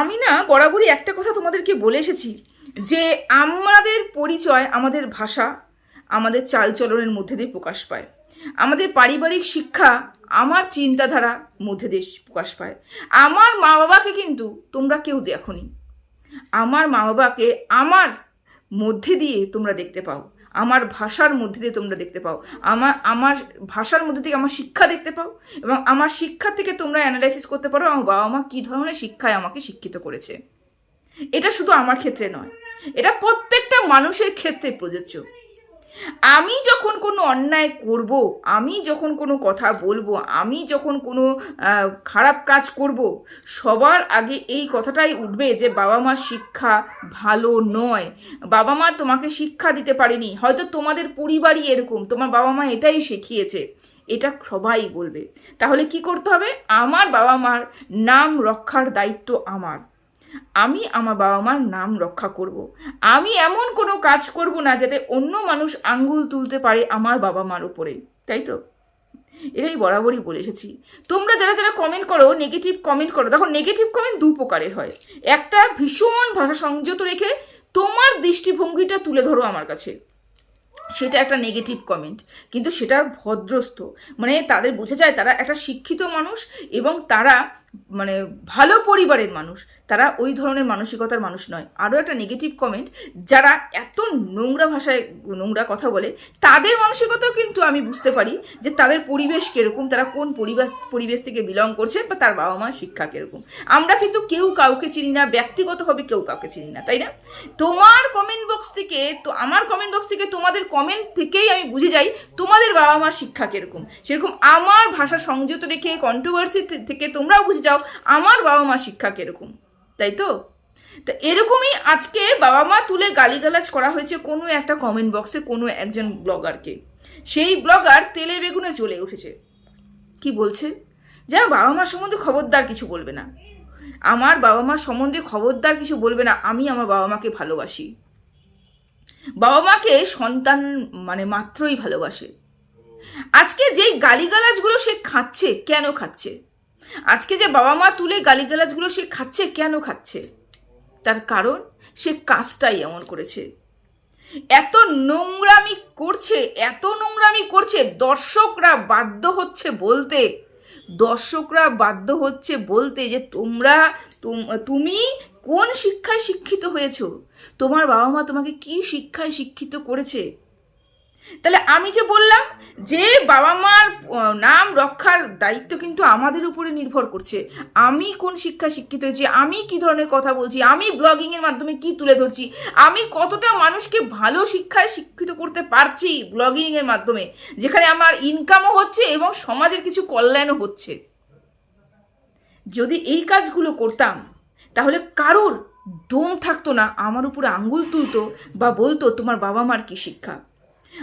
আমি না বরাবরই একটা কথা তোমাদেরকে বলে এসেছি যে আমাদের পরিচয়, আমাদের ভাষা আমাদের চালচলনের মধ্যে দিয়ে প্রকাশ পায়। আমাদের পারিবারিক শিক্ষা আমার চিন্তাধারা মধ্যে দিয়ে প্রকাশ পায়। আমার মা বাবাকে কিন্তু তোমরা কেউ দেখনি। আমার মা বাবাকে আমার মধ্যে দিয়ে তোমরা দেখতে পাও। আমার ভাষার মধ্যে দিয়ে তোমরা দেখতে পাও। আমার আমার ভাষার মধ্যে থেকে আমার শিক্ষা দেখতে পাও এবং আমার শিক্ষা থেকে তোমরা অ্যানালাইসিস করতে পারো আমার বাবা মা কী ধরনের শিক্ষায় আমাকে শিক্ষিত করেছে। এটা শুধু আমার ক্ষেত্রে নয়, এটা প্রত্যেকটা মানুষের ক্ষেত্রে প্রযোজ্য। আমি যখন কোনো অন্যায় করব, আমি যখন কোনো কথা বলব, আমি যখন কোনো খারাপ কাজ করব, সবার আগে এই কথাটাই উঠবে যে বাবা মার শিক্ষা ভালো নয়। বাবা মা তোমাকে শিক্ষা দিতে পারেনি। হয়তো তোমাদের পরিবারই এরকম। তোমার বাবা মা এটাই শিখিয়েছে। এটা সবাই বলবে। তাহলে কি করতে হবে? আমার বাবা মার নাম রক্ষার দায়িত্ব আমার। আমি আমার বাবা মার নাম রক্ষা করব। আমি এমন কোনো কাজ করব না যাতে অন্য মানুষ আঙ্গুল তুলতে পারে আমার বাবা মার উপরে। তাই তো? এটাই বরাবরই বলে এসেছি। তোমরা যারা যারা কমেন্ট করো নেগেটিভ কমেন্ট করো, দেখো নেগেটিভ কমেন্ট দু প্রকারের হয়। একটা ভীষণ ভাষা সংযত রেখে তোমার দৃষ্টিভঙ্গিটা তুলে ধরো আমার কাছে। সেটা একটা নেগেটিভ কমেন্ট কিন্তু সেটা ভদ্রস্থ। মানে তাদের বোঝা যায় তারা একটা শিক্ষিত মানুষ এবং তারা মানে ভালো পরিবারের মানুষ, তারা ওই ধরনের মানসিকতার মানুষ নয়। আরও একটা নেগেটিভ কমেন্ট যারা এত নোংরা ভাষায় নোংরা কথা বলে, তাদের মানসিকতাও কিন্তু আমি বুঝতে পারি যে তাদের পরিবেশ কীরকম, তারা কোন পরিবেশ পরিবেশ থেকে বিলং করছে বা তার বাবা মার শিক্ষা কীরকম। আমরা কিন্তু কেউ কাউকে চিনি না, ব্যক্তিগতভাবে কেউ কাউকে চিনি না, তাই না? তোমার কমেন্ট বক্স থেকে, তো আমার কমেন্ট বক্স থেকে তোমাদের কমেন্ট থেকেই আমি বুঝে যাই তোমাদের বাবা মার শিক্ষা কীরকম। সেরকম আমার ভাষা সংযত রেখে কন্ট্রোভার্সি থেকে তোমরাও বুঝে যাও, আমার বাবা মার শিক্ষা কীরকম, তাই তো? তা এরকমই আজকে বাবা মা তুলে গালিগালাজ করা হয়েছে কোনো একটা কমেন্ট বক্সে কোনো একজন ব্লগারকে সেই ব্লগার তেলে বেগুনে চলে উঠেছে। কি বলছে? যা বাবা মার সম্বন্ধে খবরদার কিছু বলবে না। আমার বাবা মার সম্বন্ধে খবরদার কিছু বলবে না, আমি আমার বাবা মাকে ভালোবাসি। বাবা মাকে সন্তান মানে মাত্রই ভালোবাসে। আজকে যেই গালিগালাজগুলো সে খাচ্ছে, কেন খাচ্ছে? আজকে যে বাবা মা তুলে গালিগালাজগুলো সে খাচ্ছে, কেন খাচ্ছে? তার কারণ সে কাজটাই এমন করেছে। এত নোংরামি করছে, এত নোংরামি করছে, দর্শকরা বাধ্য হচ্ছে বলতে, দর্শকরা বাধ্য হচ্ছে বলতে যে তোমরা, তুম- কোন শিক্ষায় শিক্ষিত হয়েছো? তোমার বাবা মা তোমাকে কি শিক্ষায় শিক্ষিত করেছে? তাহলে আমি যে বললাম যে বাবা মার নাম রক্ষার দায়িত্ব কিন্তু আমাদের উপরে নির্ভর করছে। আমি কোন শিক্ষা শিক্ষিত হয়েছি? আমি কি ধরনের কথা বলছি? আমি ব্লগিং এর মাধ্যমে কি তুলে ধরছি? আমি কতটা মানুষকে ভালো শিক্ষায় শিক্ষিত করতে পারছি ব্লগিং এর মাধ্যমে? যেখানে আমার ইনকামও হচ্ছে এবং সমাজের কিছু কল্যাণও হচ্ছে। যদি এই কাজগুলো করতাম, তাহলে কারোর দম থাকতো না, আমার উপরে আঙ্গুল তুলতো বা বলতো, তোমার বাবা মার কি শিক্ষা?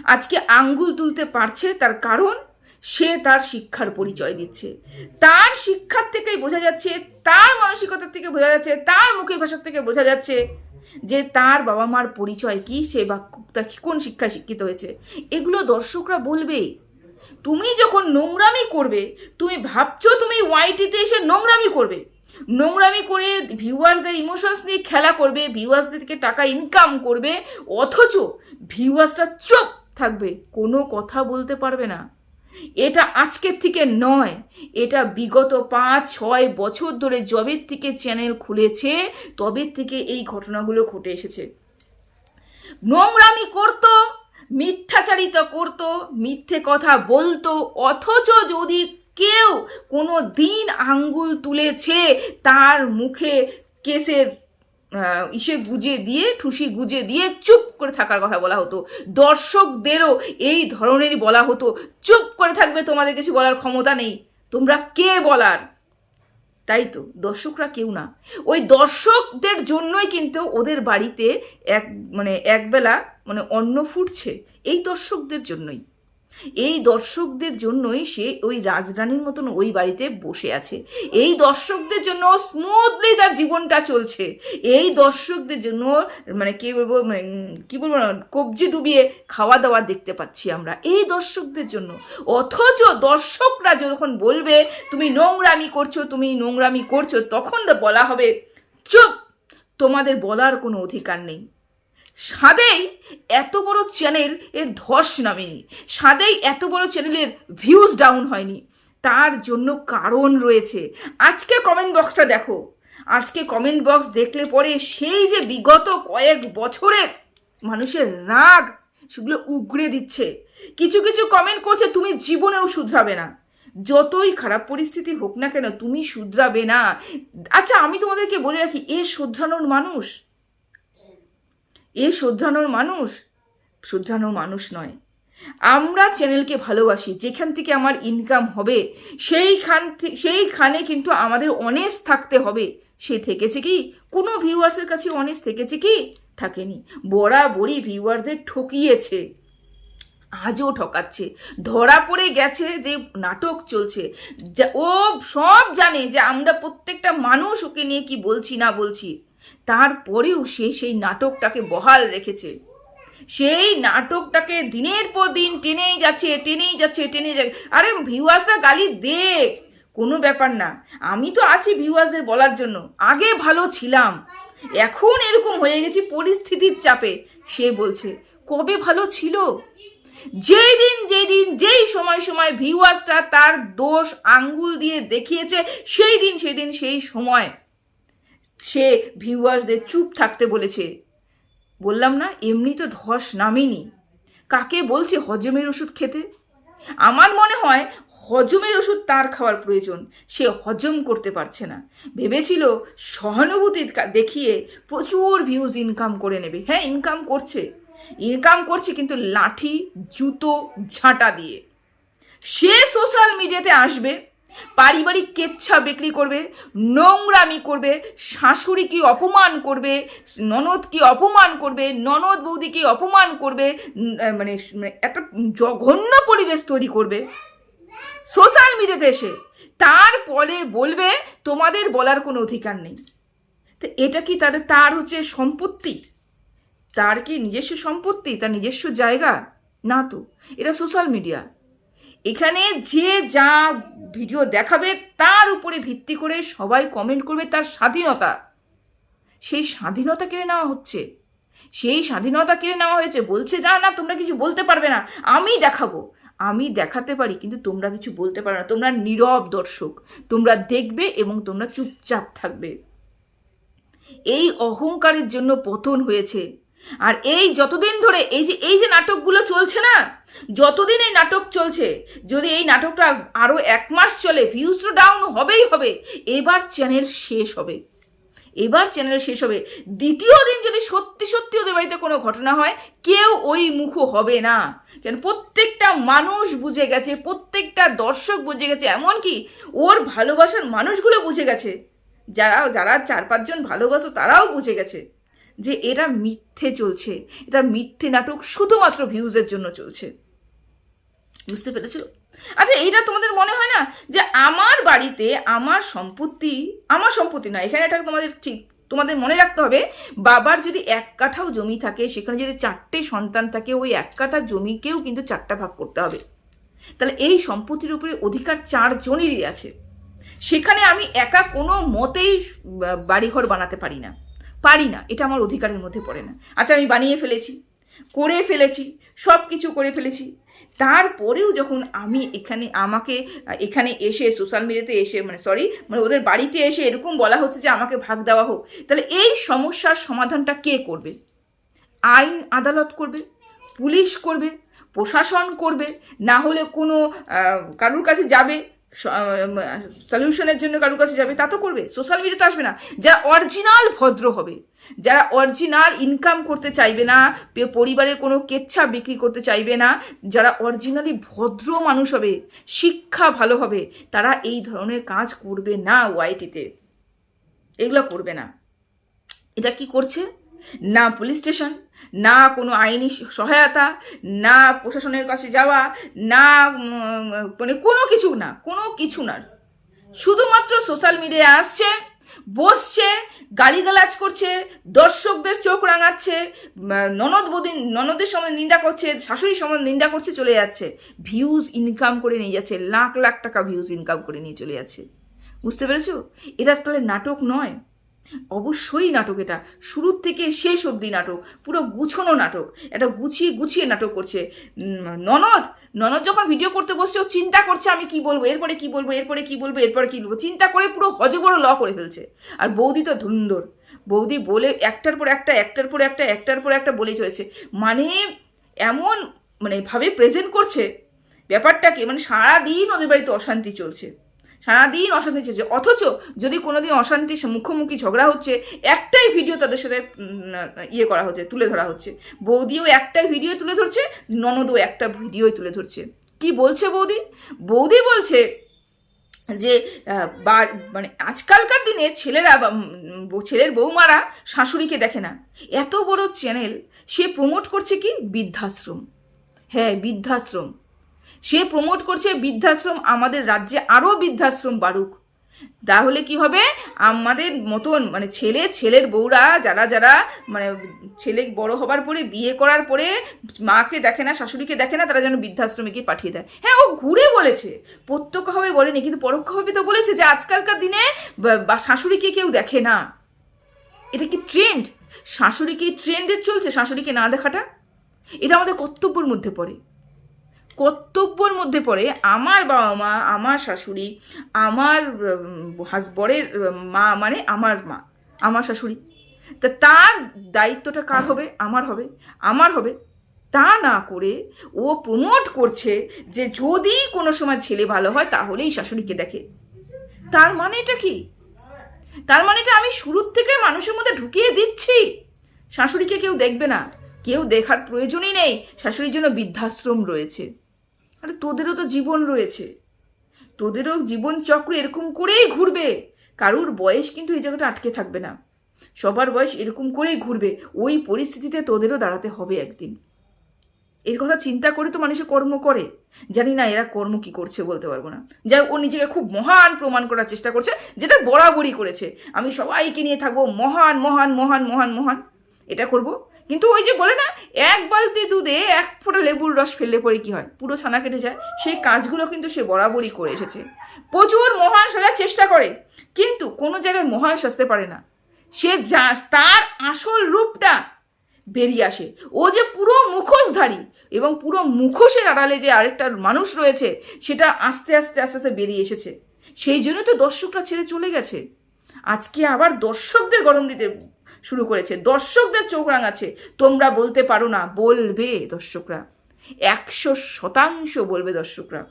আজকে আঙ্গুল তুলতে পারছে তার কারণ, সে তার শিক্ষার পরিচয় দিচ্ছে। তার শিক্ষার থেকেই বোঝা যাচ্ছে, তার মানসিকতার থেকে বোঝা যাচ্ছে, তার মুখের ভাষার থেকে বোঝা যাচ্ছে যে তার বাবা মার পরিচয় কি, সে বা কোন শিক্ষায় শিক্ষিত হয়েছে। এগুলো দর্শকরা বলবে, তুমি যখন নোংরামি করবে, তুমি ভাবছ তুমি ওয়াইটিতে এসে নোংরামি করবে। নোংরামি করে ভিউয়ার্সদের ইমোশনস নিয়ে খেলা করবে, ভিউয়ার্সদের থেকে টাকা ইনকাম করবে, অথচ ভিউয়ার্সরা চুপ থাকবে, কোনো কথা বলতে পারবে না। এটা আজকের থেকে নয়, এটা বিগত পাঁচ, ছয় বছর ধরে জবের থেকে চ্যানেল খুলেছে, তবের থেকে এই ঘটনাগুলো ঘটে এসেছে। নোংরামি করতো, মিথ্যাচারিত করতো, মিথ্যে কথা বলতো, অথচ যদি কেউ কোনো দিন আঙ্গুল তুলেছে, তার মুখে কেসের ইসে গুজে দিয়ে, ঠুসি গুজে দিয়ে চুপ করে থাকার কথা বলা হতো। দর্শকদেরও এই ধরনেরই বলা হতো, চুপ করে থাকবে, তোমাদের কিছু বলার ক্ষমতা নেই। তোমরা কে বলার? তাই তো, দর্শকরা কেউ না। ওই দর্শকদের জন্যই কিন্তু ওদের বাড়িতে এক মানে একবেলা মানে অন্ন ফুটছে, এই দর্শকদের জন্যই। এই দর্শকদের জন্যই সে ওই রাজরানীর মতন ওই বাড়িতে বসে আছে। এই দর্শকদের জন্য স্মুথলি তার জীবনটা চলছে। এই দর্শকদের জন্য মানে কি বলব মানে কি বলব না, কবজি ডুবিয়ে খাওয়া দাওয়া দেখতে পাচ্ছি আমরা। এই দর্শকদের জন্য। অথচ দর্শকরা যখন বলবে, তুমি নোংরামি করছ, তুমি নোংরামি করছ, তখন বলা হবে, চুপ! তোমাদের বলার কোনো অধিকার নেই। সাদেই এত বড় চ্যানেল এর ধস নামেনি। সাদেই এত বড় চ্যানেলের ভিউজ ডাউন হয়নি। তার জন্য কারণ রয়েছে। আজকে কমেন্ট বক্সটা দেখো। আজকে কমেন্ট বক্স দেখলে পরে সেই যে বিগত কয়েক বছরের মানুষের রাগ, সেগুলো উগড়ে দিচ্ছে। কিছু কিছু কমেন্ট করছে, তুমি জীবনেও শুধরাবে না। যতই খারাপ পরিস্থিতি হোক না কেন, তুমি শুধরাবে না। আচ্ছা আমি তোমাদেরকে বলে রাখি, এ শুধরানোর মানুষ এ শুধরানোর মানুষ? শুধরানোর মানুষ নয়। আমরা চ্যানেলকে ভালোবাসি, যেখান থেকে আমার ইনকাম হবে, সেইখান সেইখানে কিন্তু আমাদের অনেস্ট থাকতে হবে। সে থেকেছে কি? কোনো ভিউয়ার্সের কাছে অনেস্ট থেকেছে কি? থাকেনি। বরাবরই ভিউয়ারদের ঠকিয়েছে। আজও ঠকাচ্ছে। ধরা পড়ে গেছে যে নাটক চলছে। ও সব জানে যে আমরা প্রত্যেকটা মানুষ ওকে নিয়ে কি বলছি না বলছি। তারপরেও সে সেই নাটকটাকে বহাল রেখেছে। সেই নাটকটাকে দিনের পর দিন টেনেই যাচ্ছে টেনেই যাচ্ছে টেনেই যাচ্ছে। আরে ভিউয়ার্সরা গালি দেখ কোনো ব্যাপার না। আমি তো আছি ভিউয়ার্সদের বলার জন্য। আগে ভালো ছিলাম। এখন এরকম হয়ে গেছি পরিস্থিতির চাপে, সে বলছে। কবে ভালো ছিল? যেই দিন যেই দিন, যেই সময় সময় ভিউয়ার্সরা তার দোষ আঙ্গুল দিয়ে দেখিয়েছে, সেই দিন সেই দিন সেই সময়। সে ভিউয়ার্সদের চুপ থাকতে বলেছে। বললাম না, এমনি তো ধস নামেনি। কাকে বলছে হজমের ওষুধ খেতে? আমার মনে হয় হজমের ওষুধ তার খাওয়ার প্রয়োজন, সে হজম করতে পারছে না। ভেবেছিল সহানুভূতি দেখিয়ে প্রচুর ভিউজ ইনকাম করে নেবে। হ্যাঁ ইনকাম করছে। ইনকাম করছে কিন্তু লাঠি, জুতো, ঝাঁটা দিয়ে। সে সোশ্যাল মিডিয়াতে আসবে। পারিবারিক কেচ্ছা বিক্রি করবে, নোংরামি করবে, শাশুড়িকে অপমান করবে, ননদকে অপমান করবে, ননদ বৌদিকে অপমান করবে মানে একটা জঘন্য পরিবেশ তৈরি করবে সোশ্যাল মিডিয়াতে এসে। তারপরে বলবে, তোমাদের বলার কোনো অধিকার নেই। তো এটা কি তাদের, তার হচ্ছে সম্পত্তি? তার কি নিজস্ব সম্পত্তি? তার নিজস্ব জায়গা? না তো এটা সোশ্যাল মিডিয়া। এখানে যে যা ভিডিও দেখাবে তার উপরে ভিত্তি করে সবাই কমেন্ট করবে তার স্বাধীনতা। সেই স্বাধীনতা কেড়ে নেওয়া হচ্ছে। সেই স্বাধীনতা কেড়ে নেওয়া হয়েছে। বলছে যা না, তোমরা কিছু বলতে পারবে না। আমি দেখাবো। আমি দেখাতে পারি, কিন্তু তোমরা কিছু বলতে পারো না। তোমরা নীরব দর্শক। তোমরা দেখবে এবং তোমরা চুপচাপ থাকবে। এই অহংকারের জন্য পতন হয়েছে। আর এই যতদিন ধরে এই যে এই যে নাটকগুলো চলছে না, যতদিন এই নাটক চলছে, যদি এই নাটকটা আরও এক মাস চলে ভিউজ তো ডাউন হবেই হবে, এবার চ্যানেল শেষ হবে। এবার চ্যানেল শেষ হবে। দ্বিতীয় দিন যদি সত্যি সত্যি ওদের বাড়িতে কোনো ঘটনা হয়, কেউ ওই মুখো হবে না। কেন, প্রত্যেকটা মানুষ বুঝে গেছে, প্রত্যেকটা দর্শক বুঝে গেছে, এমনকি ওর ভালোবাসার মানুষগুলো বুঝে গেছে। যারা যারা চার পাঁচজন ভালোবাসো, তারাও বুঝে গেছে। যে এরা মিথ্যে চলছে। এটা মিথ্যে নাটক শুধুমাত্র ভিউজের জন্য চলছে। বুঝতে পেরেছ? আচ্ছা এইটা তোমাদের মনে হয় না যে আমার বাড়িতে আমার সম্পত্তি আমার সম্পত্তি না, এখানে এটা তোমাদের ঠিক তোমাদের মনে রাখতে হবে, বাবার যদি এক কাঠাও জমি থাকে, সেখানে যদি চারটে সন্তান থাকে, ওই এক কাঠা জমিকেও কিন্তু চারটা ভাগ করতে হবে। তাহলে এই সম্পত্তির উপরে অধিকার চারজনেরই আছে। সেখানে আমি একা কোনো মতেই বাড়িঘর বানাতে পারি না। পারি না, এটা আমার অধিকারের মধ্যে পড়ে না। আচ্ছা আমি বানিয়ে ফেলেছি, করে ফেলেছি সব কিছু করে ফেলেছি। তারপরেও যখন আমি এখানে, আমাকে, এখানে এসে সোশ্যাল মিডিয়াতে এসে মানে সরি মানে ওদের বাড়িতে এসে এরকম বলা হচ্ছে যে আমাকে ভাগ দেওয়া হোক, তাহলে এই সমস্যার সমাধানটা কে করবে? আইন আদালত করবে, পুলিশ করবে, প্রশাসন করবে, না হলে কোনো কারুর কাছে যাবে সলিউশনের জন্য কারুর কাছে যাবে, তা তো করবে। সোশ্যাল মিডিয়াতে আসবে না। যারা অরিজিনাল ভদ্র হবে, যারা অরিজিনাল ইনকাম করতে চাইবে না পরিবারের কোনো কেচ্ছা বিক্রি করতে চাইবে না, যারা অরিজিনালি ভদ্র মানুষ হবে, শিক্ষা ভালো হবে, তারা এই ধরনের কাজ করবে না ওয়াইটিতে এগুলো করবে না। এটা কি করছে? না পুলিশ স্টেশন, না কোনো আইনি সহায়তা, না প্রশাসনের কাছে যাওয়া, না মানে কোনো কিছু না, কোনো কিছু না। শুধুমাত্র সোশ্যাল মিডিয়ায় আসছে, বসছে, গালিগালাজ করছে, দর্শকদের চোখ রাঙাচ্ছে ননদ বদিন ননদের সময় নিন্দা করছে, শাশুড়ির সময় নিন্দা করছে, চলে যাচ্ছে। ভিউজ ইনকাম করে নিয়ে যাচ্ছে, লাখ লাখ টাকা ভিউজ ইনকাম করে নিয়ে চলে যাচ্ছে। বুঝতে পেরেছ? এটা তাহলে নাটক নয়। অবশ্যই নাটক এটা। শুরুর থেকে শেষ অবধি নাটক, পুরো গুছনো নাটক। এটা গুছিয়ে গুছিয়ে নাটক করছে। ননদ ননদ যখন ভিডিও করতে বসছে, ও চিন্তা করছে আমি কি বলব, এরপরে কি বলব, এরপরে কি বলব, এরপরে কি বলব। চিন্তা করে পুরো হজবড় ল করে ফেলছে। আর বৌদি তো ধুন্দর। বৌদি বলে একটার পর একটা, একটার পর একটা, একটার পর একটা বলেই চলেছে। মানে এমন মানে ভাবে প্রেজেন্ট করছে। ব্যাপারটাকে মানে সারাদিন ওদের বাড়িতে অশান্তি চলছে। সারাদিন অশান্তি চলছে অথচ যদি কোনোদিন অশান্তির মুখোমুখি ঝগড়া হচ্ছে, একটাই ভিডিও তাদের সাথে ইয়ে করা হচ্ছে, তুলে ধরা হচ্ছে। বৌদিও একটাই ভিডিও তুলে ধরছে, ননদও একটা ভিডিওই তুলে ধরছে। কি বলছে বৌদি? বৌদি বলছে যে মানে আজকালকার দিনে ছেলেরা বা ছেলের বৌমারা শাশুড়িকে দেখে না। এত বড় চ্যানেল সে প্রমোট করছে কি? বৃদ্ধাশ্রম। হ্যাঁ বৃদ্ধাশ্রম। সে প্রমোট করছে বৃদ্ধাশ্রম, আমাদের রাজ্যে আরও বৃদ্ধাশ্রম বাড়ুক। তাহলে কি হবে? আমাদের মতন মানে ছেলে, ছেলের বউরা যারা যারা মানে ছেলে বড় হবার পরে, বিয়ে করার পরে মাকে দেখে না, শাশুড়িকে দেখে না, তারা যেন বৃদ্ধাশ্রমে গিয়ে পাঠিয়ে দেয়। হ্যাঁ ও ঘুরে বলেছে। প্রত্যক্ষভাবে বলেনি, কিন্তু পরোক্ষভাবে তো বলেছে যে আজকালকার দিনে শাশুড়িকে কেউ দেখে না। এটা কি ট্রেন্ড শাশুড়ি কি ট্রেন্ডের চলছে? শাশুড়িকে না দেখাটা? এটা আমাদের কর্তব্যের মধ্যে পড়ে। কর্তব্যর মধ্যে পড়ে আমার বাবা মা, আমার শাশুড়ি, আমার হাজবরের মা মানে আমার মা, আমার শাশুড়ি। তা তার দায়িত্বটা কার হবে? আমার হবে। আমার হবে। তা না করে ও প্রমোট করছে যে যদি কোনো সময় ছেলে ভালো হয় তাহলেই শাশুড়িকে দেখে। তার মানে এটা কি? তার মানে এটা আমি শুরুর থেকে মানুষের মধ্যে ঢুকিয়ে দিচ্ছি। শাশুড়িকে কেউ দেখবে না। কেউ দেখার প্রয়োজনই নেই। শাশুড়ির জন্য বৃদ্ধাশ্রম রয়েছে। আরে তোদেরও তো জীবন রয়েছে। তোদেরও জীবন চক্র এরকম করেই ঘুরবে। কারুর বয়স কিন্তু এই জায়গাটা আটকে থাকবে না। সবার বয়স এরকম করেই ঘুরবে। ওই পরিস্থিতিতে তোদেরও দাঁড়াতে হবে একদিন। এর কথা চিন্তা করে তো মানুষে কর্ম করে। জানি না এরা কর্ম কি করছে বলতে পারব না। যাই ও নিজেকে খুব মহান প্রমাণ করার চেষ্টা করছে, যেটা বরাবরই করেছে। আমি সবাইকে নিয়ে থাকব মহান মহান মহান মহান মহান। এটা করব। কিন্তু ওই যে বলে না, এক বালতি দুধে এক ফোঁটা লেবুর রস ফেললে পরে কি হয়? পুরো ছানা কেটে যায়। সেই কাজগুলো কিন্তু সে বরাবরই করে এসেছে। প্রচুর মহান সাজার চেষ্টা করে, কিন্তু কোনো জায়গায় মহান সাজতে পারে না। সে যা, তার আসল রূপটা বেরিয়ে আসে। ও যে পুরো মুখোশধারী এবং পুরো মুখোশের আড়ালে যে আরেকটা মানুষ রয়েছে, সেটা আস্তে আস্তে আস্তে আস্তে বেরিয়ে এসেছে। সেই জন্য তো দর্শকরা ছেড়ে চলে গেছে। আজকে আবার দর্শকদের গরম দিতে শুরু করেছে। দর্শকদের চোখ রাঙাচ্ছে। তোমরা বলতে পারো না, বলবে দর্শকরা। একশো শতাংশ বলবে দর্শকরা।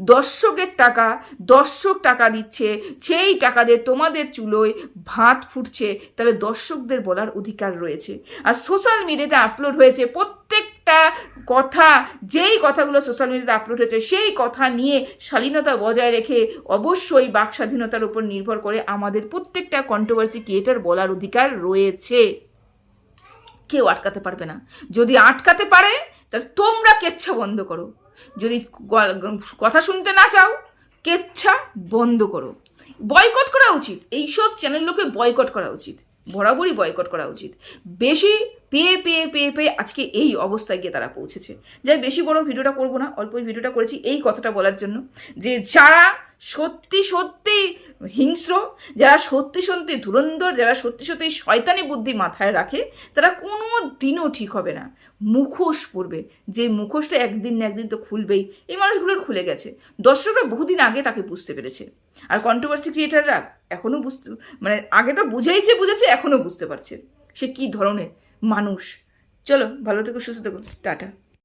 দর্শকের টাকা, দর্শক টাকা দিচ্ছে, সেই টাকা দিয়ে তোমাদের চুলোয় ভাত ফুটছে। তাহলে দর্শকদের বলার অধিকার রয়েছে। আর সোশ্যাল মিডিয়াতে আপলোড হয়েছে প্রত্যেকটা কথা, যেই কথাগুলো সোশ্যাল মিডিয়াতে আপলোড হয়েছে, সেই কথা নিয়ে শালীনতা বজায় রেখে অবশ্যই বাক স্বাধীনতার উপর নির্ভর করে আমাদের প্রত্যেকটা কন্ট্রোভার্সি ক্রিয়েটার বলার অধিকার রয়েছে। কেউ আটকাতে পারবে না। যদি আটকাতে পারে, তাহলে তোমরা কেচ্ছা বন্ধ করো। যদি কথা শুনতে না চাও, কেচ্ছা বন্ধ করো। বয়কট করা উচিত। এইসব চ্যানেলগুলোকে বয়কট করা উচিত। বরাবরই বয়কট করা উচিত। বেশি পেয়ে পেয়ে পেয়ে পেয়ে আজকে এই অবস্থায় গিয়ে তারা পৌঁছেছে। যাই, বেশি বড় ভিডিওটা করব না। অল্প ভিডিওটা করেছি এই কথাটা বলার জন্য যে যারা সত্যি সত্যি হিংস্র, যারা সত্যি সত্যি ধুরন্ধর, যারা সত্যি সত্যি শয়তানি বুদ্ধি মাথায় রাখে, তারা কোনো দিনও ঠিক হবে না। মুখোশ পড়বে যে মুখোশটা একদিন না একদিন তো খুলবেই। এই মানুষগুলোর খুলে গেছে। দর্শকরা বহুদিন আগে তাকে বুঝতে পেরেছে। আর কন্ট্রোভার্সি ক্রিয়েটাররা এখনও বুঝতে মানে আগে তো বুঝেইছে, বুঝেছে এখনও বুঝতে পারছে। সে কী ধরনের মানুষ? চলো, ভালো থেকো, সুস্থ থেকো। টাটা।